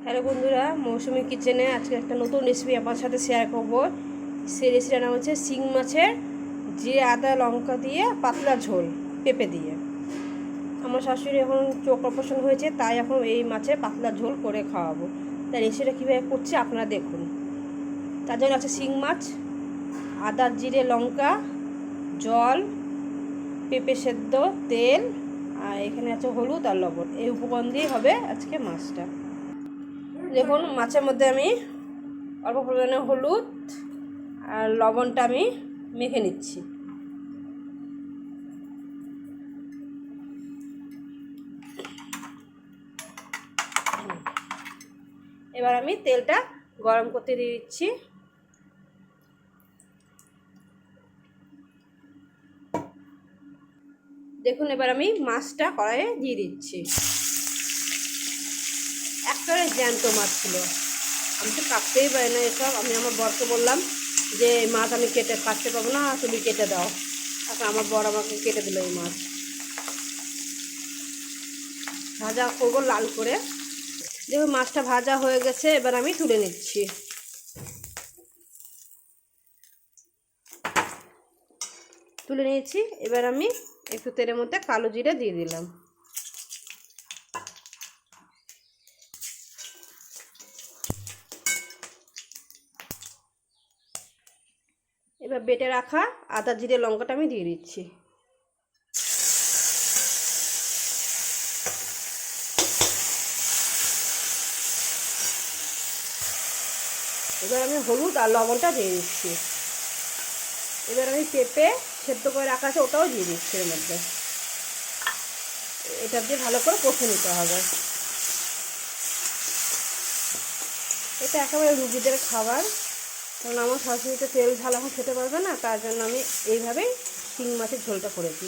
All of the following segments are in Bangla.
হ্যালো বন্ধুরা, মৌসুমি কিচেনে আজকে একটা নতুন রেসিপি আপনার সাথে শেয়ার করব। সেই রেসিপিটার নাম হচ্ছে শিং মাছের জিরে, আদা, লঙ্কা দিয়ে পাতলা ঝোল, পেঁপে দিয়ে। আমার শাশুড়ি এখন চোখ অপারেশন হয়েছে, তাই এখন এই মাছের পাতলা ঝোল করে খাওয়াবো। তাই রেসিপিটা কীভাবে করছে আপনারা দেখুন। তার জন্য আছে শিং মাছ, আদা, জিরে, লঙ্কা, জল, পেঁপে সেদ্ধ, তেল, আর এখানে আছে হলুদ আর লবণ। এই উপকরণ দিয়ে হবে আজকে মাছটা। দেখুন, মাছের মধ্যে আমি অল্প পরিমাণে হলুদ আর লবণটা আমি মেখে নিচ্ছি। এবার আমি তেলটা গরম করতে দিয়ে দিচ্ছি। দেখুন, এবার আমি মাছটা কড়াইয়ে দিয়ে দিচ্ছি। একবারে জ্যান্ত মাছ ছিল। আমি তো কাটতেই পারি না এসব। আমি আমার বরকে বললাম যে মাছ আমি কেটে কাটতে পারব না, তুমি কেটে দাও। তারপর আমার বর আমাকে কেটে দিল এই মাছ। ভাজা করব লাল করে। দেখুন মাছটা ভাজা হয়ে গেছে, এবার আমি তুলে নিচ্ছি। তুলে নিয়েছি। এবার আমি একটু তেলের মধ্যে কালো জিরে দিয়ে দিলাম। এবার বেটে রাখা আদা, জিরে, লঙ্কাটা আমি দিয়ে দিচ্ছি। এবার আমি হলুদ আর লবণটা দিয়ে দিচ্ছি। এবার আমি পেঁপে সেদ্ধ করে রাখা আছে, ওটাও দিয়ে দিচ্ছি এর মধ্যে। এটা দিয়ে ভালো করে কষে নিতে হবে। এটা একেবারে রুগীদের খাবার। কারণ আমার শাশুড়িতে তেল ঝাল এখন খেতে পারবে না, তার জন্য আমি এইভাবেই শিং মাছের ঝোলটা করেছি।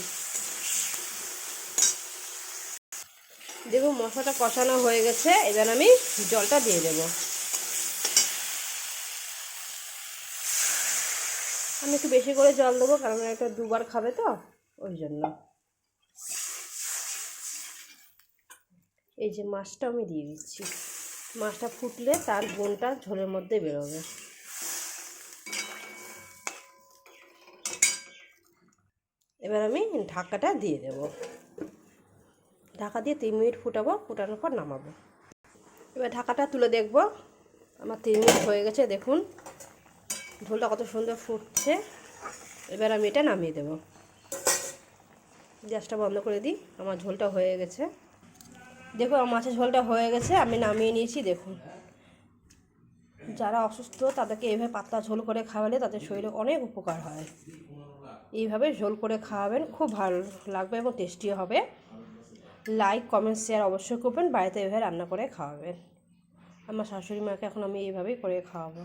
দেখুন মশলাটা কষানো হয়ে গেছে, এবার আমি জলটা দিয়ে দেব। আমি একটু বেশি করে জল দেবো, কারণ এটা দুবার খাবে তো, ওই জন্য। এই যে মাছটা আমি দিয়ে দিচ্ছি। মাছটা ফুটলে তার বোনটা ঝোলের মধ্যে বেরোবে। এবার আমি ঢাকাটা দিয়ে দেব। ঢাকা দিয়ে তিন মিনিট ফুটাবো, ফুটানোর পর নামাবো। এবার ঢাকাটা তুলে দেখব। আমার তিন মিনিট হয়ে গেছে, দেখুন। ঝোলটা কত সুন্দর ফুটছে। এবার আমি এটা নামিয়ে দেব। গ্যাসটা বন্ধ করে দিই, আমার ঝোলটা হয়ে গেছে। দেখুন, আমার মাছের ঝোলটা হয়ে গেছে, আমি নামিয়ে নিয়েছি, দেখুন। যারা অসুস্থ, তাদেরকে এভাবে পাতলা ঝোল করে খাওয়ালে তাদের শরীরে অনেক উপকার হয়। এইভাবে ঝোল করে খাওয়াবেন, খুব ভালো লাগবে এবং টেস্টিও হবে। লাইক কমেন্ট শেয়ার অবশ্যই করবেন, বাড়িতে এভাবে রান্না করে খাওয়াবেন। আমার শাশুড়ি মাকে এখন আমি এইভাবেই করে খাওয়াবো।